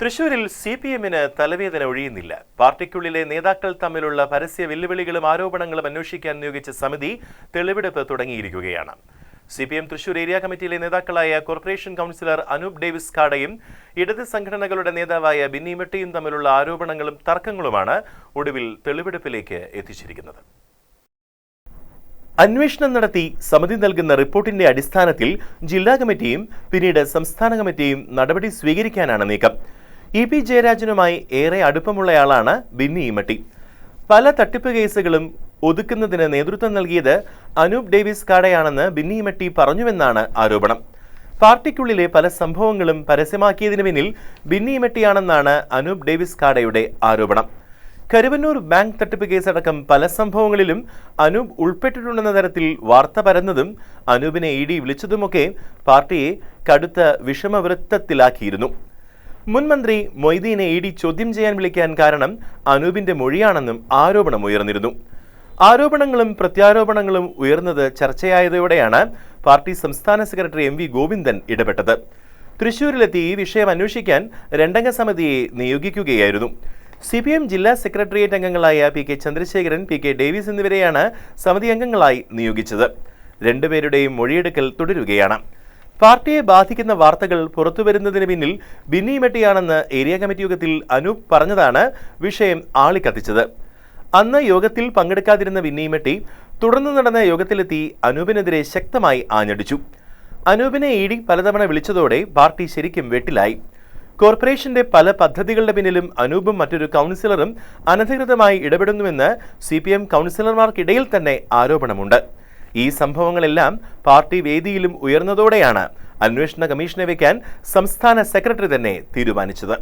തൃശൂരിൽ C P എമ്മിന് തലവേദന ഒഴിയുന്നില്ല. പാർട്ടിക്കുള്ളിലെ നേതാക്കൾ തമ്മിലുള്ള പരസ്യ വെല്ലുവിളികളും ആരോപണങ്ങളും അന്വേഷിക്കാൻ നിയോഗിച്ച സമിതി തെളിവെടുപ്പ് തുടങ്ങിയിരിക്കുകയാണ്. C P M Thrissur area കമ്മിറ്റിയിലെ നേതാക്കളായ കോർപ്പറേഷൻ കൗൺസിലർ അനൂപ് ഡേവിസ് കാടയും ഇടത് സംഘടനകളുടെ നേതാവായ ബിന്നി മെട്ടിയും തമ്മിലുള്ള ആരോപണങ്ങളും തർക്കങ്ങളുമാണ് ഒടുവിൽ തെളിവെടുപ്പിലേക്ക് എത്തിച്ചിരിക്കുന്നത്. അന്വേഷണം നടത്തി സമിതി നൽകുന്ന റിപ്പോർട്ടിന്റെ അടിസ്ഥാനത്തിൽ ജില്ലാ കമ്മിറ്റിയും പിന്നീട് സംസ്ഥാന കമ്മിറ്റിയും നടപടി സ്വീകരിക്കാനാണ് നീക്കം. ഇ പി ജയരാജനുമായി ഏറെ അടുപ്പമുള്ളയാളാണ് ബിന്നി ഇമട്ടി പല തട്ടിപ്പ് കേസുകളും ഒതുക്കുന്നതിന് നേതൃത്വം നൽകിയത് അനൂപ് ഡേവിസ് കാടയാണെന്ന് ബിന്നി ഇമട്ടി പറഞ്ഞുവെന്നാണ് ആരോപണം. പാർട്ടിക്കുള്ളിലെ പല സംഭവങ്ങളും പരസ്യമാക്കിയതിനു പിന്നിൽ ബിന്നി ഇമട്ടിയാണെന്നാണ് അനൂപ് ഡേവിസ് കാടയുടെ ആരോപണം. കരുവന്നൂർ ബാങ്ക് തട്ടിപ്പ് കേസടക്കം പല സംഭവങ്ങളിലും അനൂപ് ഉൾപ്പെട്ടിട്ടുണ്ടെന്ന തരത്തിൽ വാർത്ത പരന്നതും അനൂപിനെ ഇ ഡി വിളിച്ചതുമൊക്കെ പാർട്ടിയെ കടുത്ത വിഷമവൃത്തത്തിലാക്കിയിരുന്നു. മുൻ മന്ത്രി മൊയ്തീനെ ഇ ഡി ചോദ്യം ചെയ്യാൻ വിളിക്കാൻ കാരണം അനൂപിന്റെ മൊഴിയാണെന്നും ആരോപണം ഉയർന്നിരുന്നു. ആരോപണങ്ങളും പ്രത്യാരോപണങ്ങളും ഉയർന്നത് ചർച്ചയായതോടെയാണ് പാർട്ടി സംസ്ഥാന സെക്രട്ടറി എം വി ഗോവിന്ദൻ ഇടപെട്ടത്. തൃശൂരിലെത്തി ഈ വിഷയം അന്വേഷിക്കാൻ രണ്ടംഗ സമിതിയെ നിയോഗിക്കുകയായിരുന്നു. സി പി എം ജില്ലാ സെക്രട്ടേറിയറ്റ് അംഗങ്ങളായ P K Chandrasekharan P K Davis എന്നിവരെയാണ് സമിതി അംഗങ്ങളായി നിയോഗിച്ചത്. രണ്ടുപേരുടെയും മൊഴിയെടുക്കൽ തുടരുകയാണ്. പാർട്ടിയെ ബാധിക്കുന്ന വാർത്തകൾ പുറത്തുവരുന്നതിന് പിന്നിൽ ബിന്നി മെട്ടിയാണെന്ന് ഏരിയ കമ്മിറ്റി യോഗത്തിൽ അനൂപ് പറഞ്ഞതാണ് വിഷയം ആളിക്കത്തിച്ചത്. അന്ന് യോഗത്തിൽ പങ്കെടുക്കാതിരുന്ന ബിന്നി മെട്ടി തുടർന്ന് നടന്ന യോഗത്തിലെത്തി അനൂപിനെതിരെ ശക്തമായി ആഞ്ഞടിച്ചു. അനൂപിനെ ഇ ഡി പലതവണ വിളിച്ചതോടെ പാർട്ടി ശരിക്കും വെട്ടിലായി. കോർപ്പറേഷന്റെ പല പദ്ധതികളുടെ പിന്നിലും അനൂപും മറ്റൊരു കൗൺസിലറും അനധികൃതമായി ഇടപെടുന്നുവെന്ന് സി പി എം കൗൺസിലർമാർക്കിടയിൽ തന്നെ ആരോപണമുണ്ട്. ഈ സംഭവങ്ങളെല്ലാം പാർട്ടി വേദിയിലും ഉയർന്നതോടെയാണ് അന്വേഷണ കമ്മീഷനെ വയ്ക്കാൻ സംസ്ഥാന സെക്രട്ടറി തന്നെ തീരുമാനിച്ചത്.